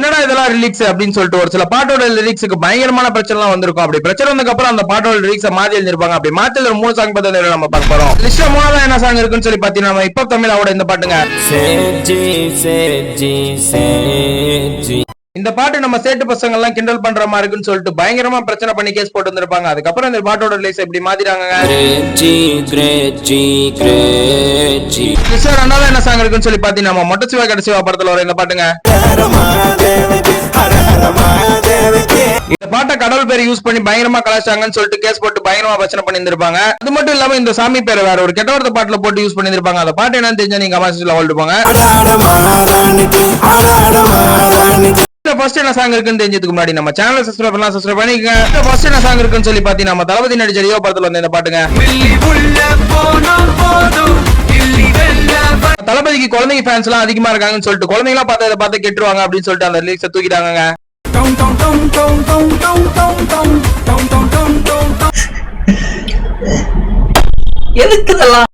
என்னடா இதெல்லாம் லிரிக்ஸ் அப்படின்னு சொல்லிட்டு ஒரு சில பாட்டோட லிரிக்ஸுக்கு பயங்கரமான பிரச்சனை எல்லாம் வந்திருக்கும். அப்படி பிரச்சனை வந்ததுக்கு அப்புறம் அந்த பாட்டோட லிரிக்ஸ் மாத்தி எழுதிருப்பாங்க அப்படி மாத்தி எழுதுற மூணு சாங் பத்தி நம்ம பார்க்க போறோம். லிஸ்ட்ல மூணாவது என்ன சாங் இருக்குன்னு சொல்லி பாத்தீங்கன்னா நம்ம இப்ப தமிழோட இந்த பாட்டுங்க. இந்த பாட்டு நம்ம சேட்டு பசங்க எல்லாம் கிண்டல் பண்ற மாதிரி இருக்குன்னு சொல்லிட்டு பயங்கரமா பிரச்சனை பண்ணி கேஸ் போட்டு வந்திருப்பாங்க. அதுக்கப்புறம் இந்த பாட்டோட ரிலீஸ் இப்படி கிரேச்சி லிஸ்ட்ல ரெண்டாவது என்ன சாங் இருக்குன்னு சொல்லி பாத்தீங்கன்னா நம்ம மொட்டை சிவா கடைசிவா படத்துல வர இந்த பாட்டுங்க. இந்த பாட்டை கடவுள் பேர் யூஸ் பண்ணி பயங்கரமா கலாச்சாங்கன்னு சொல்லிட்டு கேஸ் போட்டு பயங்கரமா பிரச்சனை பண்ணி இருந்திருப்பாங்க அது மட்டும் இல்லாம இந்த சாமி பேரை வேற ஒரு கெட்ட வார்த்தை பாட்டுல போட்டு யூஸ் பண்ணி இருப்பாங்க அந்த பாட்டு என்னன்னு தெரிஞ்சா நீங்க கமெண்ட்ஸ்ல ஹோல்டு போங்க ஃபர்ஸ்ட் என்ன சாங் இருக்குன்னு தெரிஞ்சதுக்கு முன்னாடி நம்ம சேனலை சப்ஸ்கிரைப் பண்ணலாம் சப்ஸ்கிரைப் பண்ணிக்கங்க. ஃபர்ஸ்ட் என்ன சாங் இருக்குன்னு சொல்லி பாத்தீங்கன்னா நம்ம தளபதி நடிச்ச ரியோ படத்துல வந்து இந்த பாட்டுங்க. தளபதிக்கு குழந்தைங்க ஃபேன்ஸ் எல்லாம் அதிகமா இருக்காங்கன்னு சொல்லிட்டு குழந்தைங்க எல்லாம் பார்த்து அதை பார்த்து கெட்டுருவாங்க அப்படின்னு சொல்லிட்டு அந்த லிரிக்ஸை தூக்கிட்டாங்க எதுக்கு இதெல்லாம்?